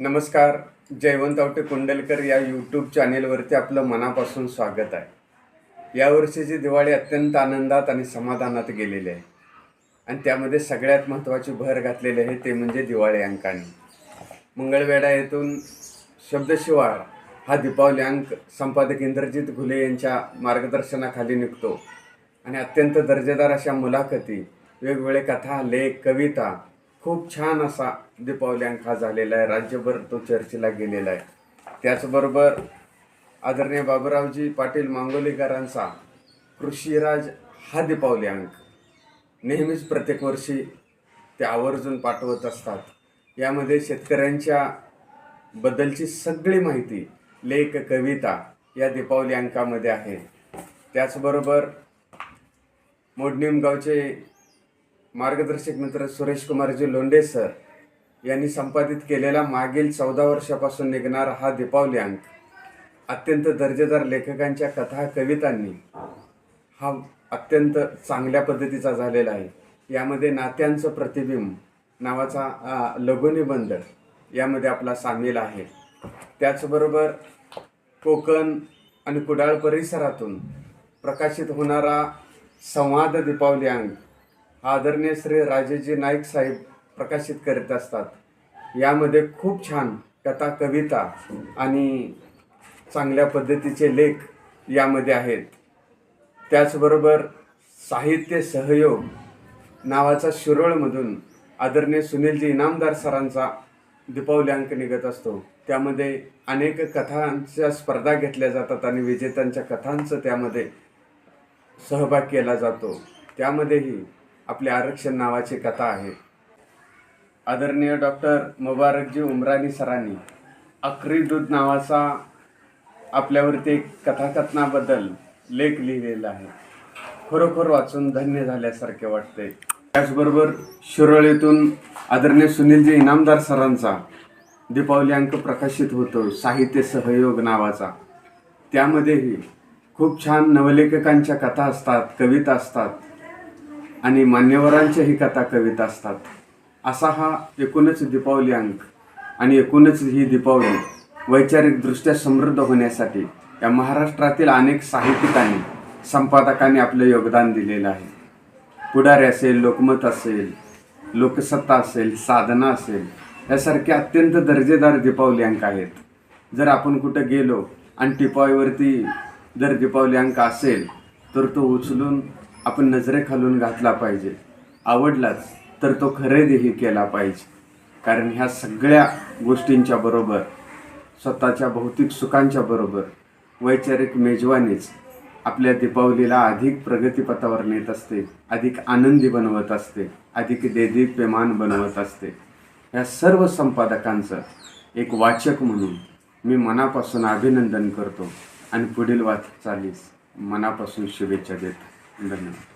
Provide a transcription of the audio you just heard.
नमस्कार जयवंत आवटे कुंडलकर या यूट्यूब चॅनेलवरती आपलं मनापासून स्वागत आहे. यावर्षीची दिवाळी अत्यंत आनंदात आणि समाधानात गेलेली आहे. आणि त्यामध्ये सगळ्यात महत्त्वाची भर घातलेली आहे ते म्हणजे दिवाळी अंकाने. मंगळवेढा येथून शब्दशिवाळ हा दीपावली अंक संपादक इंद्रजित घुले यांच्या मार्गदर्शनाखाली निघतो. आणि अत्यंत दर्जेदार अशा मुलाखती वेगवेगळे कथा लेख कविता खूप छान असा दीपावली अंक हा झालेला आहे. राज्यभर तो चर्चेला गेलेला आहे. त्याचबरोबर आदरणीय बाबूरावजी पाटील मांगोलीकरांचा कृषीराज हा दीपावली अंक. नेहमीच प्रत्येक वर्षी ते आवर्जून पाठवत असतात. यामध्ये शेतकऱ्यांच्या बद्दलची सगळी माहिती लेख कविता या दीपावली अंकामध्ये आहे. त्याचबरोबर मोडणीम गावचे मार्गदर्शक मित्र सुरेश कुमारजी लोंढे सर यांनी संपादित केलेला मागील चौदा वर्षापासून निघणारा हा दीपावली अंक अत्यंत दर्जेदार लेखकांच्या कथा कवितांनी हा अत्यंत चांगल्या पद्धतीचा झालेला आहे. यामध्ये नात्यांचं प्रतिबिंब नावाचा लघुनिबंध यामध्ये आपला सामील आहे. त्याचबरोबर कोकण आणि कुडाळ परिसरातून प्रकाशित होणारा संवाद दीपावली अंक आदरणीय श्री राजेजी नाईक साहेब प्रकाशित करीत असतात. यामध्ये खूप छान कथा कविता आणि चांगल्या पद्धतीचे लेख यामध्ये आहेत. त्याचबरोबर साहित्य सहयोग नावाचा शिरोळमधून आदरणीय सुनीलजी इनामदार सरांचा दीपावली अंक निघत असतो. त्यामध्ये अनेक कथांच्या स्पर्धा घेतल्या जातात आणि विजेत्यांच्या कथांचं त्यामध्ये सहभाग केला जातो. त्यामध्येही आपले आरक्षण नावाची कथा आहे. आदरणीय डॉक्टर मुबारकजी उमरानी सरांनी अक्री दूध नावाचा आपल्यावरती एक कथाकथनाबद्दल लेख लिहिलेला आहे. खरोखर वाचून धन्य झाल्यासारखे वाटते. त्याचबरोबर शिरोळीतून आदरणीय सुनीलजी इनामदार सरांचा दीपावली अंक प्रकाशित होतो साहित्य सहयोग नावाचा. त्यामध्येही खूप छान नवलेखकांच्या कथा असतात कविता असतात. आणि मान्यवरांच्याही कथा कविता असतात. असा हा एकूणच दीपावली अंक आणि एकूणच ही दीपावली वैचारिकदृष्ट्या समृद्ध होण्यासाठी या महाराष्ट्रातील अनेक साहित्यिकांनी संपादकांनी आपलं योगदान दिलेलं आहे. पुढारी असेल लोकमत असेल लोकसत्ता असेल साधना असेल यासारखे अत्यंत दर्जेदार दीपावली अंक आहेत. जर आपण कुठं गेलो आणि टिपाईवरती जर दीपावली अंक असेल तर तो उचलून आपण नजरेखालून घातला पाहिजे. आवडलाच तर तो खरेदीही केला पाहिजे. कारण ह्या सगळ्या गोष्टींच्या बरोबर स्वतःच्या भौतिक सुखांच्या बरोबर वैचारिक मेजवानीच आपल्या दीपावलीला अधिक प्रगतीपथावर नेत असते अधिक आनंदी बनवत असते अधिक देदीप्यमान बनवत असते. या सर्व संपादकांचं एक वाचक म्हणून मी मनापासून अभिनंदन करतो. आणि पुढील वाटचालीस मनापासून शुभेच्छा देतो. en la